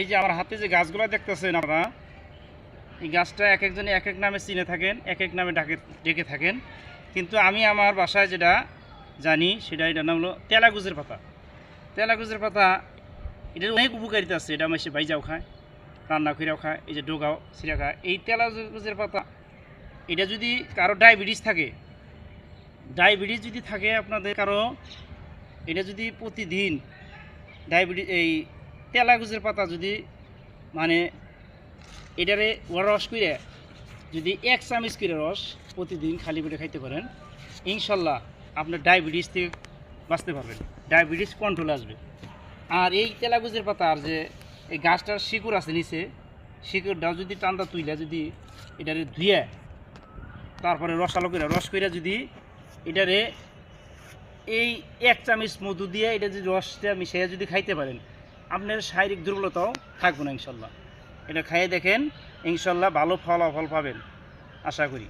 এই যে আমার হাতে যে গাছগুলো দেখতেছেন আপনারা, এই গাছটা এক একজনে এক এক নামে চিনে থাকেন, এক এক নামে ডাকে, ডেকে থাকেন। কিন্তু আমি আমার বাসায় যেটা জানি, সেটা এটার নাম হলো তেলাগুজের পাতা। তেলাগুজের পাতা, এটার অনেক উপকারিতা আছে। এটা মাসে বাইজাও খায়, রান্না করেও খায়, এই যে ডোগাও সিরা খায়। এই তেলাগুজের পাতা, এটা যদি কারও ডায়াবেটিস থাকে, ডায়াবেটিস যদি থাকে আপনাদের কারও, এটা যদি প্রতিদিন ডায়াবেটিস এই তেলাগুজের পাতা যদি মানে এটারে রস করে যদি এক চামচ করে রস প্রতিদিন খালি পেটে খাইতে পারেন, ইনশাল্লাহ আপনার ডায়াবেটিস থেকে বাঁচতে পারবেন, ডায়াবেটিস কন্ট্রোল আসবে। আর এই তেলাগুজের পাতা আর যে এই গাছটার শিকড় আছে নিচে, শিকড়টাও যদি টান্দা তুইলা যদি এটারে ধুয়ে তারপরে রসালো করে রস করে যদি এটারে এই এক চামচ মধু দিয়ে এটা যদি রসটা মিশিয়ে যদি খাইতে পারেন আপনার শারীরিক দুর্বলতাও থাকবে না, ইনশাল্লাহ। এটা খাইয়ে দেখেন, ইনশাল্লাহ ভালো ফলাফল পাবেন, আশা করি।